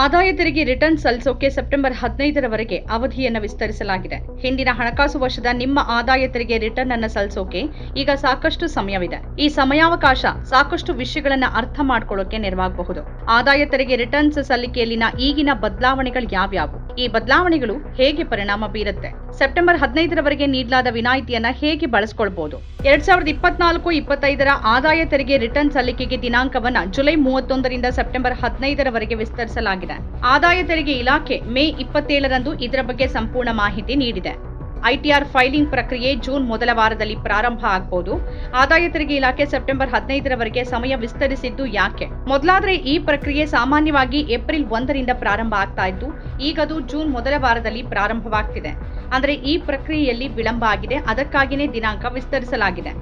ಆದಾಯ ತೆರಿಗೆ return ಸಲ್ಲಿಸೋಕೆ September ಹದಿನೈದರವರೆಗೆ ಅವಧಿಯನ್ನು ವಿಸ್ತರಿಸಲಾಗಿದೆ. ಹಿಂದಿನ ಹಣಕಾಸು ವರ್ಷದ ನಿಮ್ಮ ಆದಾಯ ತೆರಿಗೆ ರಿಟರ್ನ್ ಅನ್ನು ಸಲ್ಲಿಸೋಕೆ ಈಗ ಸಾಕಷ್ಟು ಸಮಯವಿದೆ. ಈ ಸಮಯಾವಕಾಶ ಸಾಕಷ್ಟು ವಿಷಯಗಳನ್ನು ಅರ್ಥ ಮಾಡ್ಕೊಳ್ಳೋಕೆ ನೆರವಾಗಬಹುದು. ಆದಾಯ ತೆರಿಗೆ ರಿಟರ್ನ್ಸ್ ಸಲ್ಲಿಕೆಯಲ್ಲಿನ ಈಗಿನ ಬದಲಾವಣೆಗಳು ಯಾವ್ಯಾವು? ಈ ಬದಲಾವಣೆಗಳು ಹೇಗೆ ಪರಿಣಾಮ ಬೀರುತ್ತೆ? ಸೆಪ್ಟೆಂಬರ್ ಹದಿನೈದರವರೆಗೆ ನೀಡಲಾದ ವಿನಾಯಿತಿಯನ್ನ ಹೇಗೆ ಬಳಸಿಕೊಳ್ಬಹುದು ಎರಡ್ ಸಾವಿರದ ಇಪ್ಪತ್ನಾಲ್ಕು, ಇಪ್ಪತ್ತೈದರ ಆದಾಯ ತೆರಿಗೆ ರಿಟರ್ನ್ ಸಲ್ಲಿಕೆಗೆ ದಿನಾಂಕವನ್ನ ಜುಲೈ ಮೂವತ್ತೊಂದರಿಂದ ಸೆಪ್ಟೆಂಬರ್ ಹದಿನೈದರವರೆಗೆ ವಿಸ್ತರಿಸಲಾಗಿದೆ. ಆದಾಯ ತೆರಿಗೆ ಇಲಾಖೆ ಮೇ ಇಪ್ಪತ್ತೇಳರಂದು ಇದರ ಬಗ್ಗೆ ಸಂಪೂರ್ಣ ಮಾಹಿತಿ ನೀಡಿದೆ. ಐಟಿಆರ್ ಫೈಲಿಂಗ್ ಪ್ರಕ್ರಿಯೆ ಜೂನ್ ಮೊದಲ ವಾರದಲ್ಲಿ ಪ್ರಾರಂಭ ಆಗಬಹುದು ಆದಾಯ ತೆರಿಗೆ ಇಲಾಖೆ ಸೆಪ್ಟೆಂಬರ್ ಹದಿನೈದರವರೆಗೆ ಸಮಯ ವಿಸ್ತರಿಸಿದ್ದು ಯಾಕೆ? ಮೊದಲಾದ್ರೆ ಈ ಪ್ರಕ್ರಿಯೆ ಸಾಮಾನ್ಯವಾಗಿ ಏಪ್ರಿಲ್ ಒಂದರಿಂದ ಪ್ರಾರಂಭ ಆಗ್ತಾ ಇತ್ತು ಈಗದು ಜೂನ್ ಮೊದಲ ವಾರದಲ್ಲಿ ಪ್ರಾರಂಭವಾಗ್ತಿದೆ. ಅಂದ್ರೆ ಈ ಪ್ರಕ್ರಿಯೆಯಲ್ಲಿ ವಿಳಂಬ ಆಗಿದೆ. ಅದಕ್ಕಾಗಿಯೇ ದಿನಾಂಕ ವಿಸ್ತರಿಸಲಾಗಿದೆ.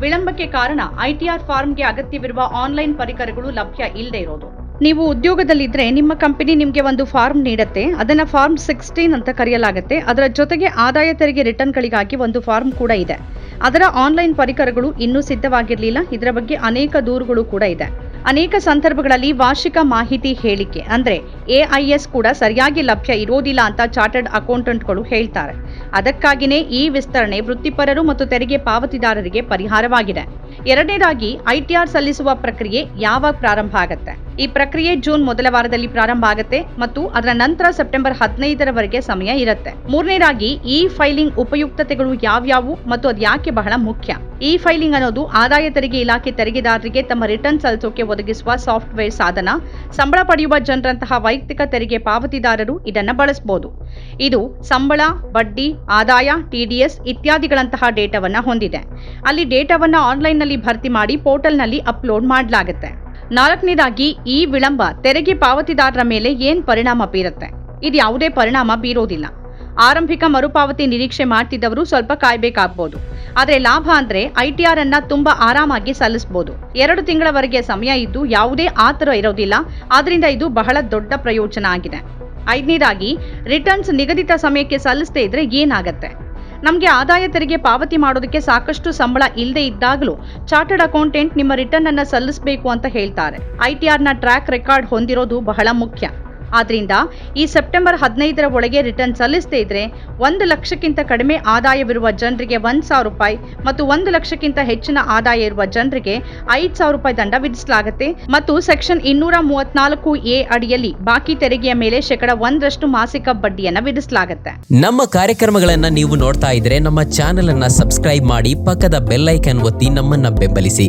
ವಿಳಂಬಕ್ಕೆ ಕಾರಣ ಐಟಿಆರ್ ಫಾರ್ಮ್ಗೆ ಅಗತ್ಯವಿರುವ ಆನ್ಲೈನ್ ಪರಿಕರಗಳು ಲಭ್ಯ ಇಲ್ಲದೆ ಇರೋದು. ನೀವು ಉದ್ಯೋಗದಲ್ಲಿದ್ದರೆ ನಿಮ್ಮ ಕಂಪನಿ ನಿಮಗೆ ಒಂದು ಫಾರ್ಮ್ ನೀಡುತ್ತೆ. ಅದನ್ನು ಫಾರ್ಮ್ ಸಿಕ್ಸ್ಟೀನ್ ಅಂತ ಕರೆಯಲಾಗುತ್ತೆ. ಅದರ ಜೊತೆಗೆ ಆದಾಯ ತೆರಿಗೆ ರಿಟರ್ನ್ಗಳಿಗಾಗಿ ಒಂದು ಫಾರ್ಮ್ ಕೂಡ ಇದೆ. ಅದರ ಆನ್ಲೈನ್ ಪರಿಕರಗಳು ಇನ್ನೂ ಸಿದ್ಧವಾಗಿರಲಿಲ್ಲ. ಇದರ ಬಗ್ಗೆ ಅನೇಕ ದೂರುಗಳು ಕೂಡ ಇದೆ. ಅನೇಕ ಸಂದರ್ಭಗಳಲ್ಲಿ ವಾರ್ಷಿಕ ಮಾಹಿತಿ ಹೇಳಿಕೆ, ಅಂದ್ರೆ ಎಐಎಸ್ ಕೂಡ ಸರಿಯಾಗಿ ಲಭ್ಯ ಇರೋದಿಲ್ಲ ಅಂತ ಚಾರ್ಟರ್ಡ್ ಅಕೌಂಟೆಂಟ್ಗಳು ಹೇಳ್ತಾರೆ. ಅದಕ್ಕಾಗಿಯೇ ಈ ವಿಸ್ತರಣೆ ವೃತ್ತಿಪರರು ಮತ್ತು ತೆರಿಗೆ ಪಾವತಿದಾರರಿಗೆ ಪರಿಹಾರವಾಗಿದೆ. ಎರಡನೇದಾಗಿ ಐಟಿಆರ್ ಸಲ್ಲಿಸುವ ಪ್ರಕ್ರಿಯೆ ಯಾವಾಗ ಪ್ರಾರಂಭ ಆಗುತ್ತೆ? ಈ ಪ್ರಕ್ರಿಯೆ ಜೂನ್ ಮೊದಲ ವಾರದಲ್ಲಿ ಪ್ರಾರಂಭ ಆಗುತ್ತೆ ಮತ್ತು ಅದರ ನಂತರ ಸೆಪ್ಟೆಂಬರ್ ಹದಿನೈದರವರೆಗೆ ಸಮಯ ಇರುತ್ತೆ. ಮೂರನೇದಾಗಿ ಇ ಫೈಲಿಂಗ್ ಉಪಯುಕ್ತತೆಗಳು ಯಾವ್ಯಾವು ಮತ್ತು ಅದು ಯಾಕೆ ಬಹಳ ಮುಖ್ಯ? ಇ ಫೈಲಿಂಗ್ ಅನ್ನೋದು ಆದಾಯ ತೆರಿಗೆ ಇಲಾಖೆ ತೆರಿಗೆದಾರರಿಗೆ ತಮ್ಮ ರಿಟರ್ನ್ ಸಲ್ಲಿಸೋಕೆ ಒದಗಿಸುವ ಸಾಫ್ಟ್ವೇರ್ ಸಾಧನ. ಸಂಬಳ ಪಡೆಯುವ ಜನರಂತಹ ವೈಯಕ್ತಿಕ ತೆರಿಗೆ ಪಾವತಿದಾರರು ಇದನ್ನು ಬಳಸಬಹುದು ಇದು ಸಂಬಳ, ಬಡ್ಡಿ, ಆದಾಯ ಟಿಡಿಎಸ್ ಇತ್ಯಾದಿಗಳಂತಹ ಡೇಟಾವನ್ನು ಹೊಂದಿದೆ. ಅಲ್ಲಿ ಡೇಟಾವನ್ನು ಆನ್ಲೈನ್ನಲ್ಲಿ ಭರ್ತಿ ಮಾಡಿ ಪೋರ್ಟಲ್ನಲ್ಲಿ ಅಪ್ಲೋಡ್ ಮಾಡಲಾಗುತ್ತೆ. ನಾಲ್ಕನೇದಾಗಿ, ಈ ವಿಳಂಬ ತೆರಿಗೆ ಪಾವತಿದಾರರ ಮೇಲೆ ಏನ್ ಪರಿಣಾಮ ಬೀರುತ್ತೆ? ಇದು ಯಾವುದೇ ಪರಿಣಾಮ ಬೀರೋದಿಲ್ಲ. ಆರಂಭಿಕ ಮರುಪಾವತಿ ನಿರೀಕ್ಷೆ ಮಾಡ್ತಿದ್ದವರು ಸ್ವಲ್ಪ ಕಾಯ್ಬೇಕಾಗ್ಬೋದು. ಆದರೆ ಲಾಭ ಅಂದ್ರೆ ಐಟಿಆರ್ ಅನ್ನ ತುಂಬಾ ಆರಾಮಾಗಿ ಸಲ್ಲಿಸಬಹುದು ಎರಡು ತಿಂಗಳವರೆಗೆ ಸಮಯ ಇದ್ದು ಯಾವುದೇ ಆತರ ಇರೋದಿಲ್ಲ. ಆದ್ರಿಂದ ಇದು ಬಹಳ ದೊಡ್ಡ ಪ್ರಯೋಜನ ಆಗಿದೆ. ಐದನೇದಾಗಿ ರಿಟರ್ನ್ಸ್ ನಿಗದಿತ ಸಮಯಕ್ಕೆ ಸಲ್ಲಿಸದೇ ಇದ್ರೆ ಏನಾಗತ್ತೆ? ನಮಗೆ ಆದಾಯ ತೆರಿಗೆ ಪಾವತಿ ಮಾಡೋದಕ್ಕೆ ಸಾಕಷ್ಟು ಸಂಬಳ ಇಲ್ಲದೆ ಇದ್ದಾಗಲೂ ಚಾರ್ಟರ್ಡ್ ಅಕೌಂಟೆಂಟ್ ನಿಮ್ಮ ರಿಟರ್ನ್ ಅನ್ನ ಸಲ್ಲಿಸಬೇಕು ಅಂತ ಹೇಳ್ತಾರೆ. ಐಟಿಆರ್ನ ಟ್ರ್ಯಾಕ್ ರೆಕಾರ್ಡ್ ಹೊಂದಿರೋದು ಬಹಳ ಮುಖ್ಯ. ಆದ್ರಿಂದ ಈ ಸೆಪ್ಟೆಂಬರ್ ಹದಿನೈದರ ಒಳಗೆ ರಿಟರ್ನ್ ಸಲ್ಲಿಸದೇ ಇದ್ರೆ ಒಂದು ಲಕ್ಷಕ್ಕಿಂತ ಕಡಿಮೆ ಆದಾಯವಿರುವ ಜನರಿಗೆ ಒಂದು ಸಾವಿರ ರೂಪಾಯಿ ಮತ್ತು ಒಂದು ಲಕ್ಷಕ್ಕಿಂತ ಹೆಚ್ಚಿನ ಆದಾಯ ಇರುವ ಜನರಿಗೆ ಐದು ಸಾವಿರ ರೂಪಾಯಿ ದಂಡ ವಿಧಿಸಲಾಗುತ್ತೆ. ಮತ್ತು ಸೆಕ್ಷನ್ ಇನ್ನೂರ ಮೂವತ್ನಾಲ್ಕು ಎ ಅಡಿಯಲ್ಲಿ ಬಾಕಿ ತೆರಿಗೆಯ ಮೇಲೆ ಶೇಕಡ ಒಂದರಷ್ಟು ಮಾಸಿಕ ಬಡ್ಡಿಯನ್ನು ವಿಧಿಸಲಾಗುತ್ತೆ. ನಮ್ಮ ಕಾರ್ಯಕ್ರಮಗಳನ್ನ ನೀವು ನೋಡ್ತಾ ಇದ್ರೆ ನಮ್ಮ ಚಾನೆಲ್ ಅನ್ನ ಸಬ್ಸ್ಕ್ರೈಬ್ ಮಾಡಿ ಪಕ್ಕದ ಬೆಲ್ ಒತ್ತಿ ನಮ್ಮನ್ನ ಬೆಂಬಲಿಸಿ.